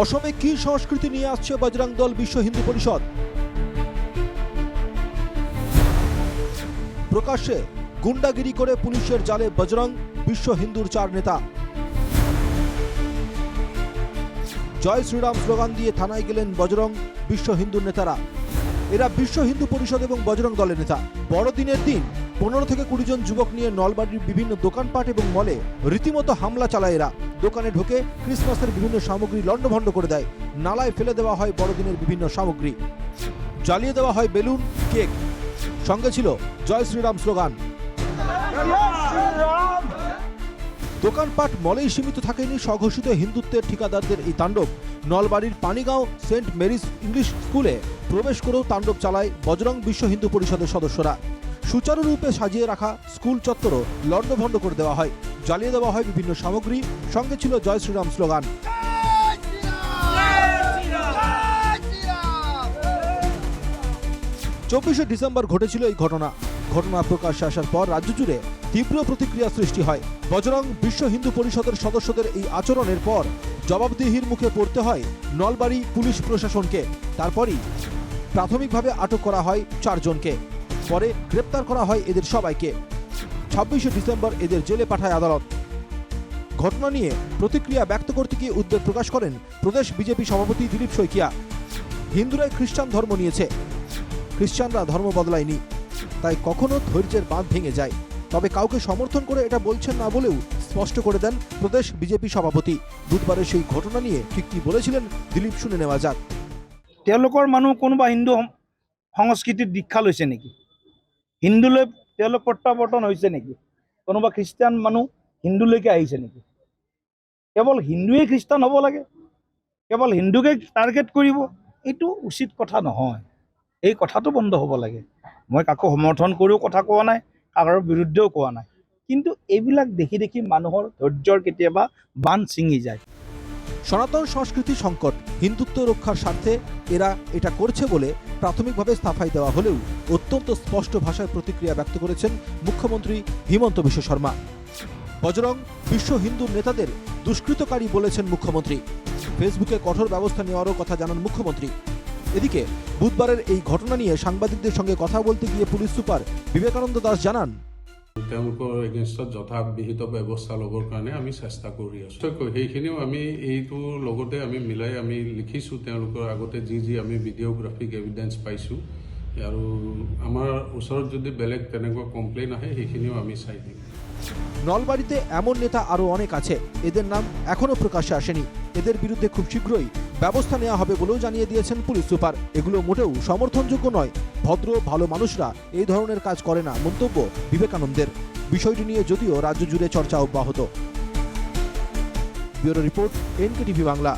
অসমে কি সংস্কৃতি নিয়ে আসছে বজরং দল বিশ্ব হিন্দু পরিষদ? প্রকাশ্যে গুন্ডাগিরি করে পুলিশের জালে বজরং বিশ্ব হিন্দুর চার নেতা। জয় শ্রীরাম স্লোগান দিয়ে থানায় গেলেন বজরং বিশ্ব হিন্দুর নেতারা। এরা বিশ্ব হিন্দু পরিষদ এবং বজরং দলের নেতা। বড়দিনের দিন পনেরো থেকে কুড়ি জন যুবক নিয়ে নলবাড়ির বিভিন্ন দোকানপাট এবং মলে রীতিমতো হামলা চালায় এরা। দোকানে ঢোকে ক্রিসমাসের বিভিন্ন সামগ্রী লণ্ডভণ্ড করে দেয়। নালায় ফেলে দেওয়া হয় বড়দিনের বিভিন্ন সামগ্রী। জ্বালিয়ে দেওয়া হয় বেলুন, কেক। সঙ্গে ছিল জয় শ্রীরাম স্লোগান। দোকানপাট মলেই সীমিত থাকেনি স্বঘোষিত হিন্দুত্বের ঠিকাদারদের এই তাণ্ডব। নলবাড়ির পানিগাঁও সেন্ট মেরিস ইংলিশ স্কুলে প্রবেশ করেও তাণ্ডব চালায় বজরং বিশ্ব হিন্দু পরিষদের সদস্যরা। সুচারুরূপে সাজিয়ে রাখা স্কুল চত্বরও লণ্ডভণ্ড করে দেওয়া হয়। জ্বালিয়ে দেওয়া হয় বিভিন্ন সামগ্রী। সঙ্গে ছিল জয় শ্রীরাম স্লোগান। চব্বিশে ডিসেম্বর ঘটেছিল এই ঘটনা। ঘটনা প্রকাশ্যে আসার পর রাজ্য জুড়ে তীব্র প্রতিক্রিয়া সৃষ্টি হয়। বজরং বিশ্ব হিন্দু পরিষদের সদস্যদের এই আচরণের পর জবাবদিহির মুখে পড়তে হয় নলবাড়ি পুলিশ প্রশাসনকে। তারপরই প্রাথমিকভাবে আটক করা হয় চারজনকে। পরে গ্রেপ্তার করা হয় এদের সবাইকে। ছাব্বিশে ডিসেম্বর এদের জেলে পাঠায় আদালত। ঘটনা নিয়ে প্রতিক্রিয়া ব্যক্ত করতে গিয়ে উদ্বেগ প্রকাশ করেন প্রদেশ বিজেপি সভাপতি দিলীপ শইকিয়া। হিন্দুরাই খ্রিস্টান ধর্ম নিয়েছে। খ্রিস্টানরা ধর্ম বদলায়নি। তাই কখনো ধৈর্যের বাঁধ ভেঙে যায়। তবে কাউকে সমর্থন করে এটা বলছেন না বলেও স্পষ্ট করে দেন প্রদেশ বিজেপি সভাপতি। বুধবারের সেই ঘটনা নিয়ে ঠিক কি বলেছিলেন দিলীপ শুনে নেওয়া যাক। তেওঁলোকৰ মানুহ কোনোবা হিন্দু সং- সংস্কৃতিত দীক্ষা লৈছে নেকি? হিন্দুলৈ তেওঁলোক প্ৰত্যাৱৰ্তন হৈছে নেকি? কোনোবা খ্ৰীষ্টান মানুহ হিন্দুলৈকে আহিছে নেকি? কেৱল হিন্দুৱে খ্ৰীষ্টান হ'ব লাগে? কেৱল হিন্দুকে টাৰ্গেট কৰিব? এইটো উচিত কথা নহয়। এই কথাটো বন্ধ হ'ব লাগে। মই কাকো সমৰ্থন কৰিও কথা কোৱা নাই, কাৰো বিৰুদ্ধেও কোৱা নাই। কিন্তু এইবিলাক দেখি দেখি মানুহৰ ধৈৰ্যৰ কেতিয়াবা বান্ধ ছিঙি যায়। সনাতন সংস্কৃতি সংকট, হিন্দুত্ব রক্ষার স্বার্থে এরা এটা করছে বলে প্রাথমিকভাবে সাফাই দেওয়া হলেও অত্যন্ত স্পষ্ট ভাষায় প্রতিক্রিয়া ব্যক্ত করেছেন মুখ্যমন্ত্রী হিমন্ত বিশ্ব শর্মা। বজরং বিশ্ব হিন্দু নেতাদের দুষ্কৃতকারী বলেছেন মুখ্যমন্ত্রী। ফেসবুকে কঠোর ব্যবস্থা নেওয়ারও কথা জানান মুখ্যমন্ত্রী। এদিকে বুধবারের এই ঘটনা নিয়ে সাংবাদিকদের সঙ্গে কথা বলতে গিয়ে পুলিশ সুপার বিবেকানন্দ দাস জানান তেওঁলোকৰ এগেইনষ্টত যথাবিহিত ব্যৱস্থা ল'বৰ কাৰণে আমি চেষ্টা কৰি আছোঁ। সেইখিনিও আমি, এইটো লগতে আমি মিলাই আমি লিখিছোঁ তেওঁলোকৰ আগতে যি যি আমি ভিডিঅ'গ্ৰাফিক এভিডেঞ্চ পাইছোঁ। আৰু আমাৰ ওচৰত যদি বেলেগ তেনেকুৱা কমপ্লেইন আহে, সেইখিনিও আমি চাই দিম। নলবাড়িতে এমন নেতা আরও অনেক আছে। এদের নাম এখনও প্রকাশ্যে আসেনি। এদের বিরুদ্ধে খুব শীঘ্রই ব্যবস্থা নেওয়া হবে বলেও জানিয়ে দিয়েছেন পুলিশ সুপার। এগুলো মোটেও সমর্থনযোগ্য নয়। ভদ্র, ভালো মানুষরা এই ধরনের কাজ করে না, মন্তব্য বিবেকানন্দের। বিষয়টি নিয়ে যদিও রাজ্য জুড়ে চর্চা অব্যাহত। Bureau report, NKTV Bangla.